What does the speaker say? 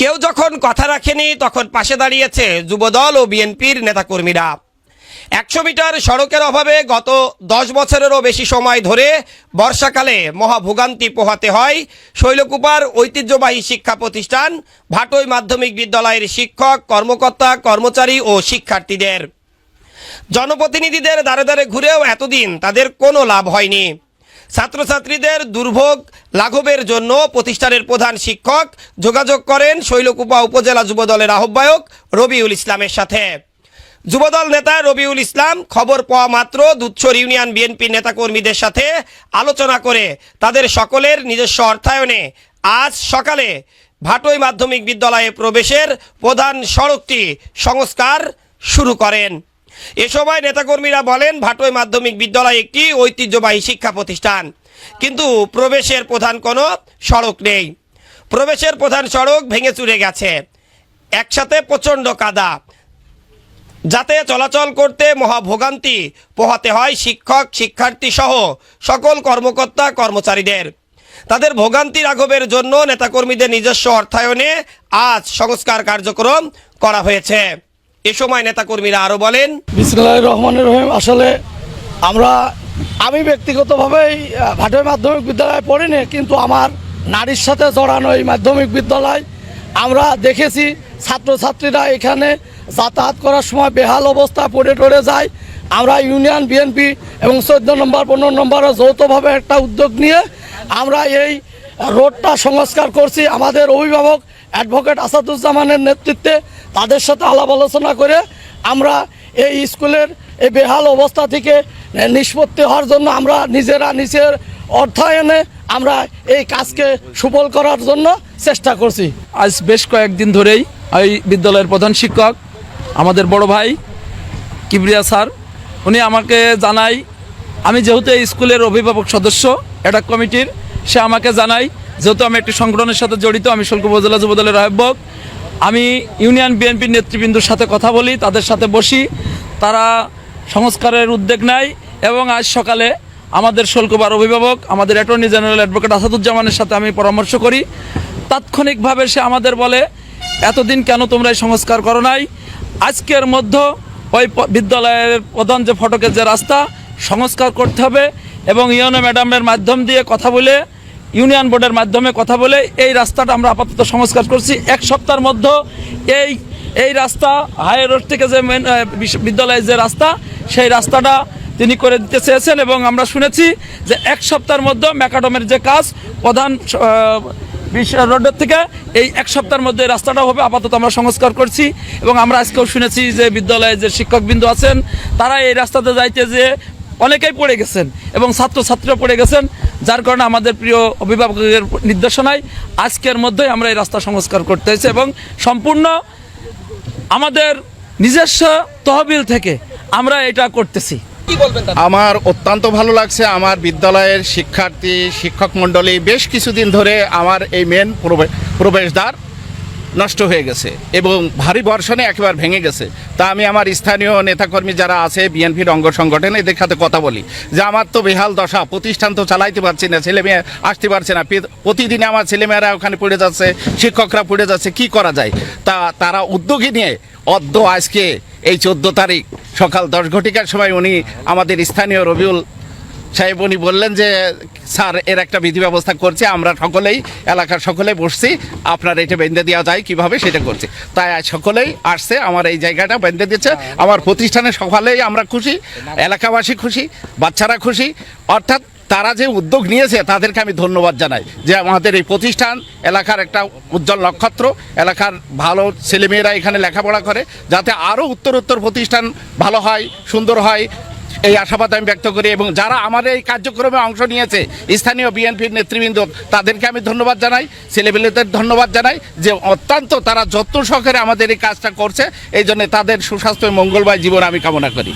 কেউ যখন কথা রাখেনি, তখন পাশে দাঁড়িয়েছে যুবদল ও বিএনপির নেতাকর্মীরা। একশো মিটার সড়কের অভাবে গত দশ বছরেরও বেশি সময় ধরে বর্ষাকালে মহাভোগান্তি পোহাতে হয় শৈলকুপার ঐতিহ্যবাহী শিক্ষা প্রতিষ্ঠান ভাটই মাধ্যমিক বিদ্যালয়ের শিক্ষক, কর্মকর্তা, কর্মচারী ও শিক্ষার্থীদের। জনপ্রতিনিধিদের দ্বারে দ্বারে ঘুরেও এতদিন তাদের কোনো লাভ হয়নি। ছাত্রছাত্রীদের দুর্ভোগ লাঘবের জন্য প্রতিষ্ঠানের প্রধান শিক্ষক যোগাযোগ করেন শৈলকুপা উপজেলা যুবদলের আহ্বায়ক রবিউল ইসলামের সাথে। যুবদল নেতা রবিউল ইসলাম খবর পাওয়া মাত্র দুধছর ইউনিয়ন বিএনপি নেতাকর্মীদের সাথে আলোচনা করে তাদের সকলের নিজস্ব অর্থায়নে আজ সকালে ভাটই মাধ্যমিক বিদ্যালয়ে প্রবেশের প্রধান সড়কটি সংস্কার শুরু করেন। এ সময় নেতাকর্মীরা বলেন ভাটোয় মাধ্যমিক বিদ্যালয় একটি ঐতিহ্যবাহী শিক্ষা প্রতিষ্ঠান। কিন্তু প্রবেশের প্রধান কোনো সড়ক নেই। প্রবেশের প্রধান সড়ক ভেঙে চুরে গেছে। একসাথে প্রচণ্ড কাদা। যাতে চলাচল করতে মহাভোগান্তি পোহাতে হয় শিক্ষক, শিক্ষার্থী সহ সকল কর্মকর্তা, কর্মচারীদের। তাদের ভোগান্তি রাঘবের জন্য নেতাকর্মীদের নিজস্ব অর্থায়নে আজ সংস্কার কার্যক্রম করা হয়েছে। এ সময় নেতাকর্মীরা আরও বলেন রহমানের রহিম, আসলে আমরা, আমি ব্যক্তিগতভাবেই ভাটই মাধ্যমিক বিদ্যালয়ে পড়িনি, কিন্তু আমার নারীর সাথে জড়ানো এই মাধ্যমিক বিদ্যালয়, আমরা দেখেছি ছাত্রছাত্রীরা এখানে যাতায়াত করার সময় বেহাল অবস্থায় পড়ে টড়ে যায়। আমরা ইউনিয়ন বিএনপি এবং চোদ্দ নম্বর, পনেরো নম্বরে যৌথভাবে একটা উদ্যোগ নিয়ে আমরা এই রোডটা সংস্কার করছি। আমাদের অভিভাবক অ্যাডভোকেট আসাদুজ্জামানের নেতৃত্বে তাদের সাথে আলাপ আলোচনা করে আমরা এই স্কুলের এই বেহাল অবস্থা থেকে নিষ্পত্তি হওয়ার জন্য আমরা নিজেরা নিজের অর্থায়নে আমরা এই কাজকে সুফল করার জন্য চেষ্টা করছি। আজ বেশ কয়েকদিন ধরেই এই বিদ্যালয়ের প্রধান শিক্ষক, আমাদের বড় ভাই কিবরিয়া স্যার, উনি আমাকে জানাই আমি যেহেতু এই স্কুলের অভিভাবক সদস্য, এটা কমিটির সে আমাকে জানাই যেহেতু আমি একটি সংগঠনের সাথে জড়িত, আমি শুল্ক উপজেলা যুবদলের আহ্বায়ক, আমি ইউনিয়ন বিএনপির নেতৃবৃন্দর সাথে কথা বলি, তাদের সাথে বসি, তারা সংস্কারের উদ্যোগ নেয় এবং আজ সকালে আমাদের শুল্কবার অভিভাবক, আমাদের অ্যাটর্নি জেনারেল অ্যাডভোকেট আসাদুজ্জামানের সাথে আমি পরামর্শ করি। তাৎক্ষণিকভাবে সে আমাদের বলে, এতদিন কেন তোমরা এই সংস্কার করো নাই? আজকের মধ্যে ওই বিদ্যালয়ের প্রধান যে ফটকের যে রাস্তা, সংস্কার করতে হবে এবং ইউনো ম্যাডামের মাধ্যম দিয়ে কথা বলে, ইউনিয়ন বোর্ডের মাধ্যমে কথা বলে এই রাস্তাটা আমরা আপাতত সংস্কার করছি। এক সপ্তাহের মধ্যে এই এই রাস্তা, হাই রোড থেকে যে মেন বিদ্যালয়ের যে রাস্তা, সেই রাস্তাটা তিনি করে দিতে চেয়েছেন এবং আমরা শুনেছি যে এক সপ্তাহের মধ্যে ম্যাকাডমের যে কাজ প্রধান বিশ্ব রোডের থেকে এই এক সপ্তাহের মধ্যে রাস্তাটা হবে, আপাতত আমরা সংস্কার করছি এবং আমরা আজকেও শুনেছি যে বিদ্যালয়ে যে শিক্ষকবৃন্দ আছেন, তারা এই রাস্তাতে যাইতে যে অনেকেই পড়ে গেছেন এবং ছাত্রছাত্রীরা পড়ে গেছেন যার কারণে আমাদের প্রিয় অভিভাবকের নির্দেশনায় আজকের মধ্যেই আমরা এই রাস্তা সংস্কার করতে হয়েছে এবং সম্পূর্ণ আমাদের নিজস্ব তহবিল থেকে আমরা এটা করতেছি। আমার অত্যন্ত ভালো লাগছে আমার বিদ্যালয়ের শিক্ষার্থী শিক্ষক মণ্ডলী বেশ কিছুদিন ধরে আমার এই মেন প্রবে- প্রবেশদ্বার নষ্ট হয়ে গেছে এবং ভারী বর্ষণে একেবারে ভেঙে গেছে। তা আমি আমার স্থানীয় নেতাকর্মী যারা আছে, বিএনপির অঙ্গ সংগঠন, এদের সাথে কথা বলি। যে আমার তো বেহাল দশা, প্রতিষ্ঠান তো চালাইতে পারছি না, ছেলে মেয়ে আসতে পারছে না। প্রতিদিনে আমার ছেলেমেয়েরা ওখানে পড়ে যাচ্ছে, শিক্ষকরা পড়ে যাচ্ছে, কি করা যায়? তা তারা উদ্যোগী নিয়ে অদ্য আজকে এই চোদ্দ তারিখ সকাল দশ ঘটিকার সময় উনি আমাদের স্থানীয় রবিউল সাহেব উনি বললেন যে, স্যার, এর একটা বিধি ব্যবস্থা করছে, আমরা সকলেই, এলাকার সকলেই বসছি, আপনার এটা বেঁধে দেওয়া যায়, কীভাবে সেটা করছে। তাই সকলেই আসছে, আমার এই জায়গাটা বেঁধে দিচ্ছে, আমার প্রতিষ্ঠানে সকালেই আমরা খুশি, এলাকাবাসী খুশি, বাচ্চারা খুশি, অর্থাৎ তারা যে উদ্যোগ নিয়েছে, তাদেরকে আমি ধন্যবাদ জানাই, যে আমাদের এই প্রতিষ্ঠান এলাকার একটা উজ্জ্বল নক্ষত্র, এলাকার ভালো ছেলেমেয়েরা এখানে লেখাপড়া করে, যাতে আরও উত্তর উত্তর প্রতিষ্ঠান ভালো হয়, সুন্দর হয় এই আশাবাদ আমি ব্যক্ত করি এবং যারা আমাদের এই কার্যক্রমে অংশ নিয়েছে, স্থানীয় বিএনপির নেতৃবৃন্দ, তাদেরকে আমি ধন্যবাদ জানাই, ছেলেপেলেদের ধন্যবাদ জানাই যে অত্যন্ত তারা যত্ন সহকারে আমাদের এই কাজটা করছে এই জন্য তাদের সুস্বাস্থ্য মঙ্গলময় জীবন আমি কামনা করি।